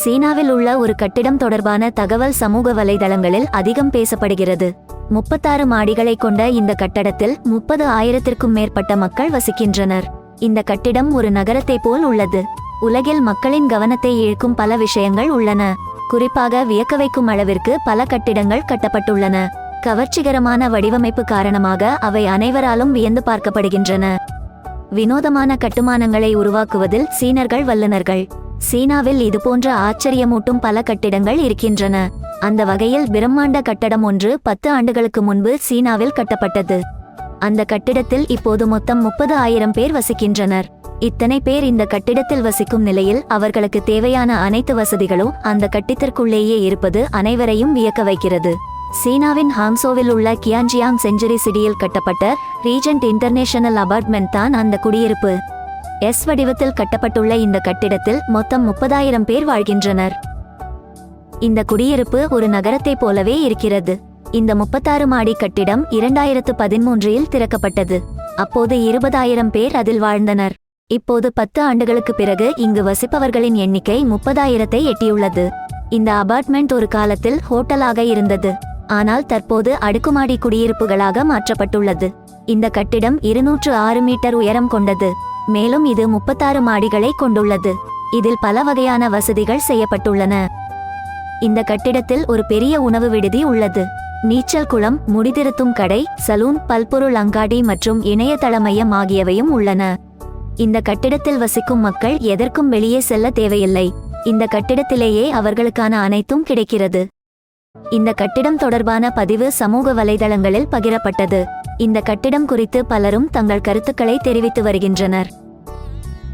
சீனாவில் உள்ள ஒரு கட்டிடம் தொடர்பான தகவல் சமூக வலைதளங்களில் அதிகம் பேசப்படுகிறது. முப்பத்தாறு மாடிகளை கொண்ட இந்த கட்டடத்தில் முப்பது ஆயிரத்திற்கும் மேற்பட்ட மக்கள் வசிக்கின்றனர். இந்த கட்டிடம் ஒரு நகரத்தை போல் உள்ளது. உலகில் மக்களின் கவனத்தை இழுக்கும் பல விஷயங்கள் உள்ளன. குறிப்பாக வியக்க வைக்கும் அளவிற்கு பல கட்டிடங்கள் கட்டப்பட்டுள்ளன. கவர்ச்சிகரமான வடிவமைப்பு காரணமாக அவை அனைவராலும் வியந்து பார்க்கப்படுகின்றன. வினோதமான கட்டுமானங்களை உருவாக்குவதில் சீனர்கள் வல்லுனர்கள் சீனாவில் இதுபோன்ற ஆச்சரியமூட்டும் பல கட்டிடங்கள் இருக்கின்றன. அந்த வகையில் பிரம்மாண்ட கட்டடம் ஒன்று பத்து ஆண்டுகளுக்கு முன்பு சீனாவில் கட்டப்பட்டது. அந்த கட்டிடத்தில் இப்போது மொத்தம் முப்பது ஆயிரம் பேர் வசிக்கின்றனர். இத்தனை பேர் இந்த கட்டிடத்தில் வசிக்கும் நிலையில் அவர்களுக்கு தேவையான அனைத்து வசதிகளும் அந்த கட்டிடத்திற்குள்ளேயே இருப்பது அனைவரையும் வியக்க வைக்கிறது. சீனாவின் ஹாங்சோவில் உள்ள கியான்ஜியாங் செஞ்சுரி சிட்டியில் கட்டப்பட்ட ரீஜென்ட் இன்டர்நேஷனல் அபார்ட்மெண்ட் தான் அந்த குடியிருப்பு. எஸ் வடிவத்தில் கட்டப்பட்டுள்ள இந்த கட்டிடத்தில் மொத்தம் முப்பதாயிரம் பேர் வாழ்கின்றனர். இந்த குடியிருப்பு ஒரு நகரத்தைப் போலவே இருக்கிறது. இந்த முப்பத்தாறு மாடி கட்டிடம் இரண்டாயிரத்து பதிமூன்றில் திறக்கப்பட்டது. அப்போது இருபதாயிரம் பேர் அதில் வாழ்ந்தனர். இப்போது பத்து ஆண்டுகளுக்கு பிறகு இங்கு வசிப்பவர்களின் எண்ணிக்கை முப்பதாயிரத்தை எட்டியுள்ளது. இந்த அபார்ட்மெண்ட் ஒரு காலத்தில் ஹோட்டலாக இருந்தது. ஆனால் தற்போது அடுக்குமாடி குடியிருப்புகளாக மாற்றப்பட்டுள்ளது. இந்த கட்டிடம் இருநூற்று ஆறு மீட்டர் உயரம் கொண்டது. மேலும் இது முப்பத்தாறு மாடிகளை கொண்டுள்ளது. இதில் பல வகையான வசதிகள் செய்யப்பட்டுள்ளன. இந்த கட்டிடத்தில் ஒரு பெரிய உணவு விடுதி உள்ளது. நீச்சல் குளம் முடிதிருத்தும் கடை சலூன் பல்பொருள் அங்காடி மற்றும் இணையதள மையம் ஆகியவையும் உள்ளன. இந்த கட்டிடத்தில் வசிக்கும் மக்கள் எதற்கும் வெளியே செல்ல தேவையில்லை. இந்த கட்டிடத்திலேயே அவர்களுக்கான அனைத்தும் கிடைக்கிறது. இந்த கட்டிடம் தொடர்பான பதிவு சமூக வலைதளங்களில் பகிரப்பட்டது. இந்த கட்டிடம் குறித்து பலரும் தங்கள் கருத்துக்களை தெரிவித்து வருகின்றனர்.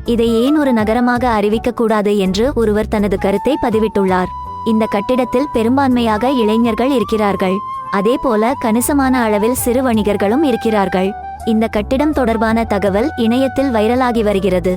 இதை ஏன் ஒரு நகரமாக அறிவிக்கக்கூடாது என்று ஒருவர் தனது கருத்தை பதிவிட்டுள்ளார். இந்த கட்டிடத்தில் பெரும்பான்மையாக இளைஞர்கள் இருக்கிறார்கள். அதேபோல கணிசமான அளவில் சிறு வணிகர்களும் இருக்கிறார்கள். இந்த கட்டிடம் தொடர்பான தகவல் இணையத்தில் வைரலாகி வருகிறது.